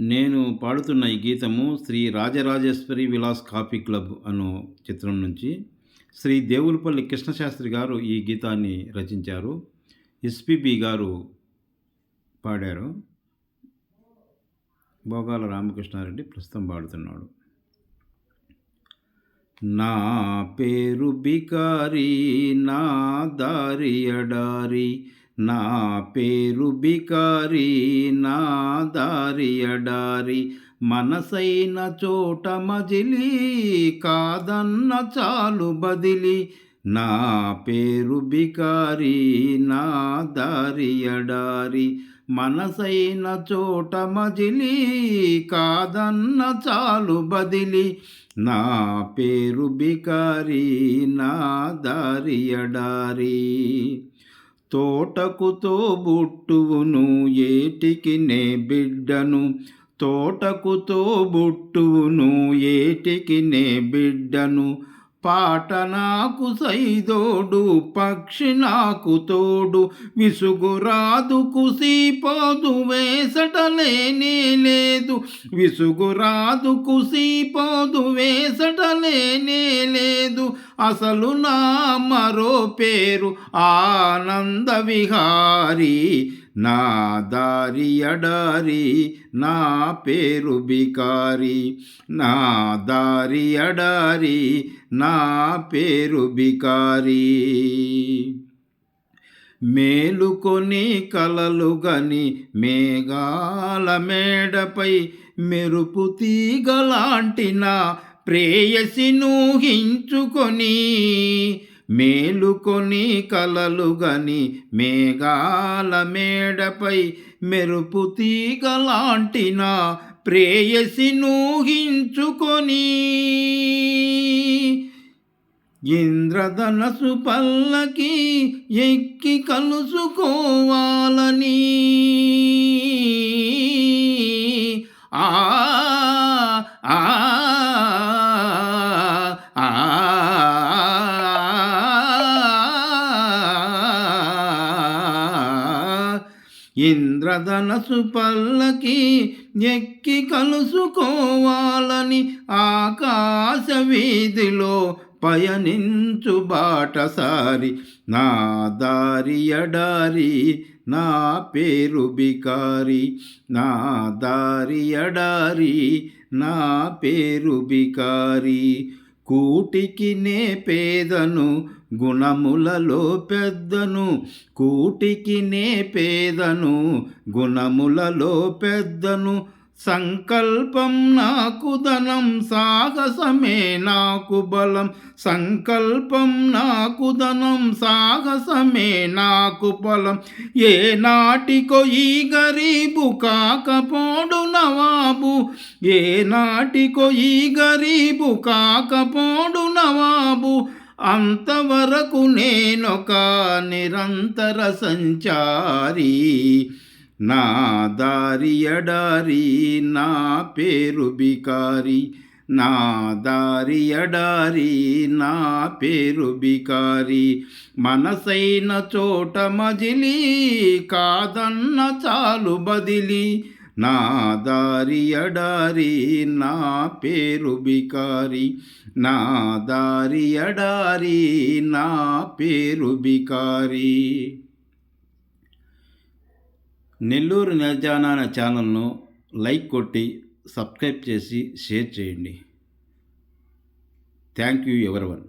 నేను పాడుతున్న ఈ గీతము శ్రీ రాజరాజేశ్వరి విలాస్ కాఫీ క్లబ్ అను చిత్రం నుంచి శ్రీ దేవులపల్లి కృష్ణశాస్త్రి గారు ఈ గీతాన్ని రచించారు. ఎస్పిబి గారు పాడారు. భోగాల రామకృష్ణారెడ్డి ప్రస్తుతం పాడుతున్నాడు. నా పేరు బికారి నా దారి అడారి నా పేరు బికారి నా దారి అడారి. మనసైన చోట మజిలి కాదన్న చాలు బదిలి. నా పేరు బికారి నా దారి అడారి. మనసైన చోట మజిలి కాదన్న చాలు బదిలి. నా పేరు బికారి నా దారి అడారి. తోటకుతో బుట్టువును ఏటికి నే బిడ్డను? తోటకుతో బుట్టువును ఏటికి నే బిడ్డను? పాట నాకు సైదోడు పక్షి నాకు తోడు. విసుగురాదు కుసిపోదు వేసటలేనే లేదు. విసుగురాదు కుసిపోదు వేసటలేనే లేదు. అసలు నా మరో పేరు ఆనంద విహారి. నా దారి అడారి నా పేరు బికారి. నా దారి అడారి నా పేరు బికారి. మేలుకొని కలలు గని మేఘాల మేడపై మెరుపు తీగలాంటి నా ప్రేయసి నూహించుకొని మేలుకొని కలలు గని మేఘాల మేడపై మెరుపు తీగలాంటిన ప్రేయసి నూహించుకొని ఇంద్రధనసు పల్లకి ఎక్కి కలుసుకోవాల ఇంద్రధనసు పల్లకి ఎక్కి కలుసుకోవాలని ఆకాశ వీధిలో పయనించు బాటసారి. నా దారి అడారి నా పేరు బికారి. నా దారి అడారి నా పేరు బికారి. కూటికి నే పేదను గుణములలో పెద్దను. కూటికి నే పేదను గుణములలో పెద్దను. సంకల్పం నాకు ధనం సాహసమే నాకు బలం. సంకల్పం నాకు ధనం సాహసమే నాకు బలం. ఏ నాటికో ఈ గరీబు కాకపోడు నవాబు. ఏ నాటికో ఈ గరీబు కాకపోడు నవాబు. అంతవరకు నేనొక నిరంతర సంచారి. నా దారి అడారి నా పేరు బికారి. నా దారి అడారి నా పేరు బికారి. మనసైన చోట మజిలి కాదన్న చాలు బదిలి. నా దారి అడారి నా పేరు బికారి. నా దారి అడారి నా పేరు బికారి. నెల్లూరు నిర్జానా ఛానల్ను లైక్ కొట్టి సబ్స్క్రైబ్ చేసి షేర్ చేయండి. థ్యాంక్ యూ ఎవరి వన్